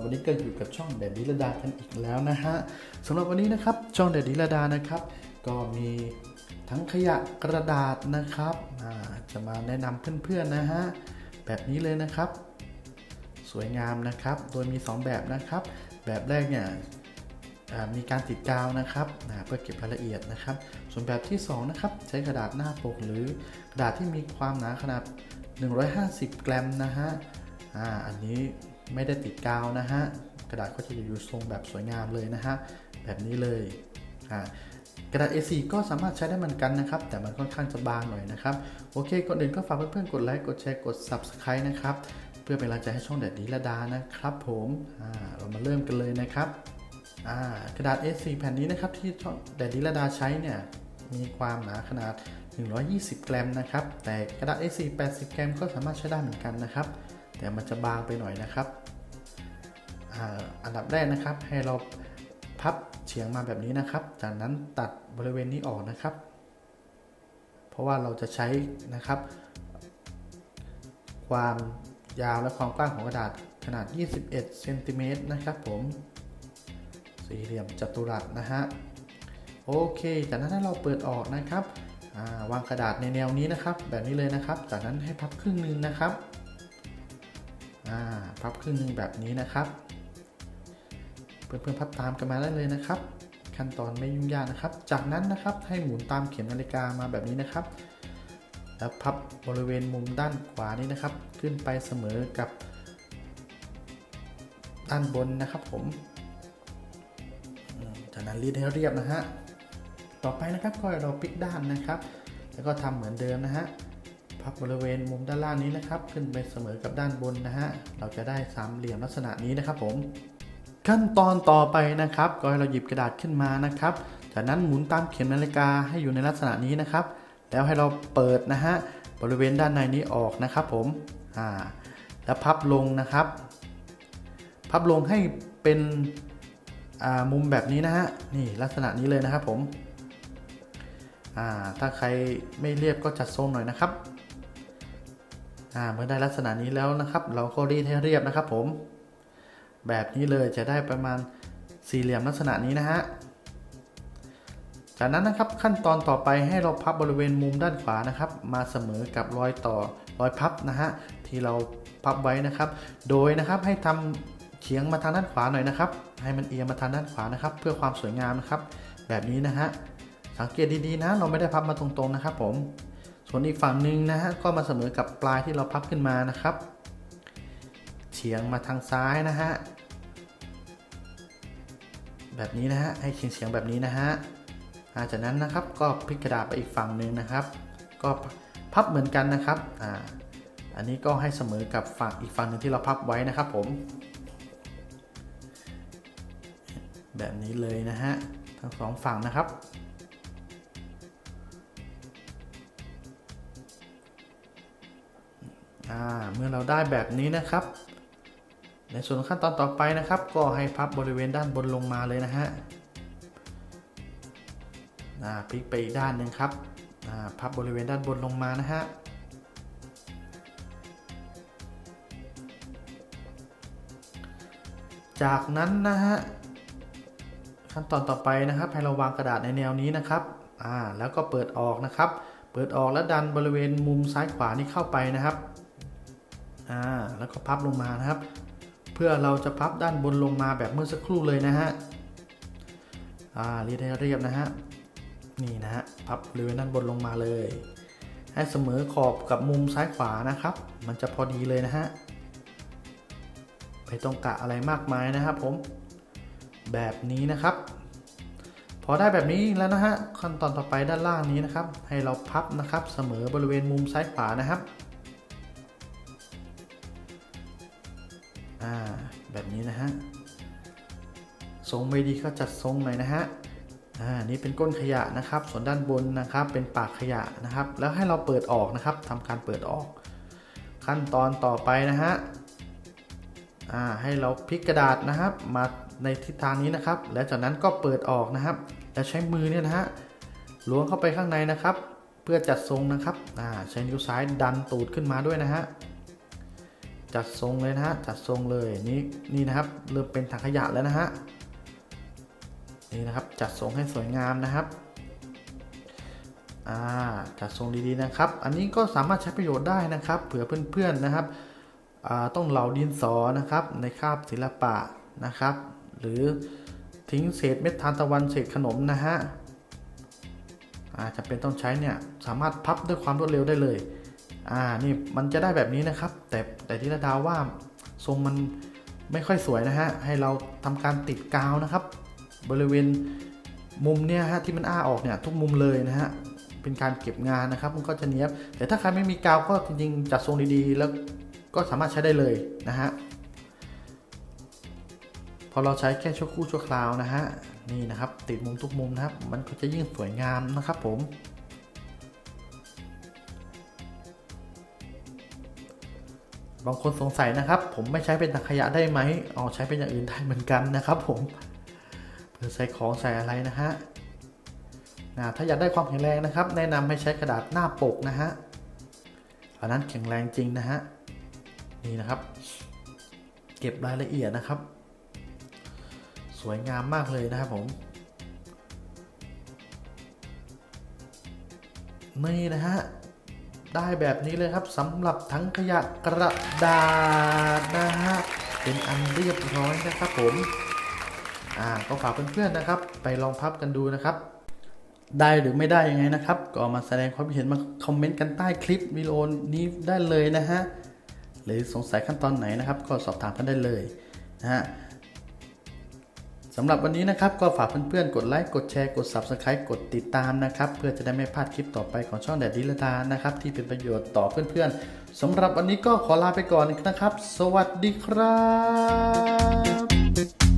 วันนี้ก็อยู่กับช่องแดดดิลดากันอีกแล้วนะฮะสำหรับวันนี้นะครับช่องแดดดิลดานะครับ ก็มีทั้งขยะกระดาษนะครับจะมาแนะนำเพื่อนๆนะฮะแบบนี้เลยนะครับ สวยงามนะครับ โดยมี 2 แบบนะครับ แบบแรกเนี่ยมีการติดกาวนะครับเพื่อเก็บรายละเอียดนะครับ ส่วนแบบที่2นะครับใช้กระดาษหน้าปกหรือกระดาษที่มีความหนาขนาด 150 กรัมนะฮะอ่าอันนี้ ไม่ได้ติดกาวนะฮะ กระดาษก็จะอยู่ทรงแบบสวยงามเลยนะฮะ แบบนี้เลยอ่ากระดาษ A4 ก็สามารถใช้ได้เหมือนกันนะครับ แต่มันค่อนข้างจะบางหน่อยนะครับ โอเค ก่อนอื่นก็ฝากเพื่อนๆ กดไลค์ กดแชร์ กด Subscribe นะครับ เพื่อเป็นกำลังใจให้ช่องแดดดีละดานะครับผมอ่าเรามาเริ่มกันเลยนะครับอ่ากระดาษ A4 แผ่นนี้นะครับที่ช่องแดดดีละดาใช้เนี่ยมีความหนาขนาด 120 กรัมนะครับ แต่กระดาษ A4 80 กรัมก็สามารถใช้ได้เหมือนกันนะครับ แต่มันจะบางไปหน่อยนะครับอ,อันดับแรกนะครับ ให้เราพับเฉียงมาแบบนี้นะครับ จากนั้นตัดบริเวณนี้ออกนะครับ เพราะว่าเราจะใช้นะครับ ความยาวและความกว้างของกระดาษขนาด 21เซนติเมตรนะครับผมสี่เหลี่ยมจัตุรัสนะฮะโอเค จากนั้นให้เราเปิดออกนะครับาวางกระดาษในแนวนี้นะครับ แบบนี้เลยนะครับ จากนั้นให้พับครึ่งหนึ่งนะครับ อ่าพับครึ่งหนึ่งแบบนี้นะครับ เพื่อนๆพับตามกันมาได้เลยนะครับ ขั้นตอนไม่ยุ่งยากนะครับ จากนั้นนะครับให้หมุนตามเข็มนาฬิกามาแบบนี้นะครับ แล้วพับบริเวณมุมด้านขวานี้นะครับ ขึ้นไปเสมอกับ ด้านบนนะครับผมจากนั้นรีดให้เรียบนะฮะต่อไปนะครับก็เราพลิกด้านนะครับ แล้วก็ทำเหมือนเดิมนะฮะ พับบริเวณมุมด้านล่างนี้นะครับ ขึ้นไปเสมอกับด้านบนนะฮะ เราจะได้สามเหลี่ยมลักษณะนี้นะครับผม ขั้นตอนต่อไปนะครับ ก็ให้เราหยิบกระดาษขึ้นมานะครับ จากนั้นหมุนตามเข็มนาฬิกาให้อยู่ในลักษณะนี้นะครับ แล้วให้เราเปิดนะฮะ บริเวณด้านในนี้ออกนะครับผม อ่า แล้วพับลงนะครับ พับลงให้เป็นอ่ามุมแบบนี้นะฮะ นี่ลักษณะนี้เลยนะครับผมอ่าถ้าใครไม่เรียบก็จัดทรงหน่อยนะครับ อ่าเมื่อได้ลักษณะนี้แล้วนะครับ เราก็รีดให้เรียบนะครับ ผม แบบนี้เลยจะได้ประมาณสี่เหลี่ยมลักษณะนี้นะฮะจากนั้นนะครับขั้นตอนต่อไปให้เราพับบริเวณมุมด้านขวานะครับ มาเสมอกับรอยต่อรอยพับนะฮะที่เราพับไว้นะครับ โดยนะครับให้ทำเฉียงมาทางด้านขวาหน่อยนะครับ ให้มันเอียงมาทางด้านขวานะครับ เพื่อความสวยงามนะครับ แบบนี้นะฮะสังเกตดีๆนะ เราไม่ได้พับมาตรงๆนะครับ ผม ส่วนอีกฝั่งหนึ่งนะฮะก็มาเสมอกับปลายที่เราพับขึ้นมานะครับเฉียงมาทางซ้ายนะฮะแบบนี้นะฮะให้เฉียงเฉียงแบบนี้นะฮะอ่าจากนั้นนะครับก็พลิกกระดาษไปอีกฝั่งหนึ่งนะครับ ก็พับเหมือนกันนะครับอ่าอันนี้ก็ให้เสมอกับฝั่งอีกฝั่งหนึ่งที่เราพับไว้นะครับผม แบบนี้เลยนะฮะทั้งสองฝั่งนะครับ อ่าเมื่อเราได้แบบนี้นะครับ ในส่วนขั้นตอนต่อไปนะครับ ก็ให้พับบริเวณด้านบนลงมาเลยนะฮะพลิกไปอีกด้านหนึ่งครับพับบริเวณด้านบนลงมานะฮะจากนั้นนะฮะขั้นตอนต่อไปนะครับ ให้เราวางกระดาษในแนวนี้นะครับอ่าแล้วก็เปิดออกนะครับ เปิดออกแล้วดันบริเวณมุมซ้ายขวานี้เข้าไปนะครับ อ่าแล้วก็พับลงมานะครับ เพื่อเราจะพับด้านบนลงมาแบบเมื่อสักครู่เลยนะฮะอ่าเรีดให้เรียบนะฮะนี่นะฮะพับบริเวณด้านบนลงมาเลย ให้เสมอขอบกับมุมซ้ายขวานะครับ มันจะพอดีเลยนะฮะไม่ต้องกะอะไรมากมายนะครับผมแบบนี้นะครับ พอได้แบบนี้แล้วนะฮะขั้นตอนต่อไปด้านล่างนี้นะครับ ให้เราพับนะครับเสมอบริเวณมุมซ้ายขวานะครับ อ่าแบบนี้นะฮะทรงไม่ดีก็จัดทรงหน่อยนะฮะอ่านี่เป็นก้นขยะนะครับ ส่วนด้านบนนะครับเป็นปากขยะนะครับ แล้วให้เราเปิดออกนะครับทำการเปิดออก ขั้นตอนต่อไปนะฮะอ่าให้เราพลิกกระดาษนะครับ มาในทิศทางนี้นะครับ แล้วจากนั้นก็เปิดออกนะครับ แล้วใช้มือเนี่ยนะฮะล้วงเข้าไปข้างในนะครับ เพื่อจัดทรงนะครับอ่าใช้นิ้วซ้ายดันตูดขึ้นมาด้วยนะฮะ จัดทรงเลยนะฮะ จัดทรงเลยนี่นี่นะครับ เริ่มเป็นถังขยะแล้วนะฮะ นี่นะครับ จัดทรงให้สวยงามนะครับ อ่า จัดทรงดีๆนะครับ อันนี้ก็สามารถใช้ประโยชน์ได้นะครับ เผื่อเพื่อนๆนะครับ อ่า ต้องเหลาดินสอนะครับ ในคาบศิลปะนะครับ หรือทิ้งเศษเม็ดทานตะวันเศษขนมนะฮะอาจจะเป็นต้องใช้เนี่ย สามารถพับด้วยความรวดเร็วได้เลย อ่านี่มันจะได้แบบนี้นะครับ แต่แต่ที่ระดาว่าทรงมันไม่ค่อยสวยนะฮะให้เราทำการติดกาวนะครับ บริเวณมุมเนี่ยฮะที่มันอ้าออกเนี่ยทุกมุมเลยนะฮะเป็นการเก็บงานนะครับ มันก็จะเนี้ยบแต่ถ้าใครไม่มีกาวก็จริงๆจัดทรงดีๆ แล้วก็สามารถใช้ได้เลยนะฮะพอเราใช้แค่ชั่วครู่ชั่วคราวนะฮะนี่นะครับ ติดมุมทุกมุมนะครับ มันก็จะยิ่งสวยงามนะครับผม บางคนสงสัยนะครับ ผมไม่ใช้เป็นถังขยะได้ไหมอ๋อใช้เป็นอย่างอื่นได้เหมือนกันนะครับ ผมเพื่อใส่ของใส่อะไรนะฮะนะถ้าอยากได้ความแข็งแรงนะครับ แนะนำให้ใช้กระดาษหน้าปกนะฮะอันนั้นแข็งแรงจริงนะฮะนี่นะครับ เก็บรายละเอียดนะครับ สวยงามมากเลยนะครับผมนี่นะฮะ ได้แบบนี้เลยครับสำหรับทั้งขยะกระดาษนะฮะเป็นอันเรียบร้อยนะครับผมอ่าก็ฝากเพื่อนๆนะครับ ไปลองพับกันดูนะครับ ได้หรือไม่ได้ยังไงนะครับ ก็มาแสดงความคิดเห็นมาคอมเมนต์กันใต้คลิปวิดีโอนี้ได้เลยนะฮะหรือสงสัยขั้นตอนไหนนะครับ ก็สอบถามกันได้เลยนะฮะ สำหรับวันนี้นะครับก็ฝากเพื่อนๆ กดไลค์ กดแชร์ กด Subscribe กดติดตามนะครับ เพื่อจะได้ไม่พลาดคลิปต่อไปของช่องแดดดิลดานะครับ ที่เป็นประโยชน์ต่อเพื่อนๆสำหรับวันนี้ก็ขอลาไปก่อนนะครับ สวัสดีครับ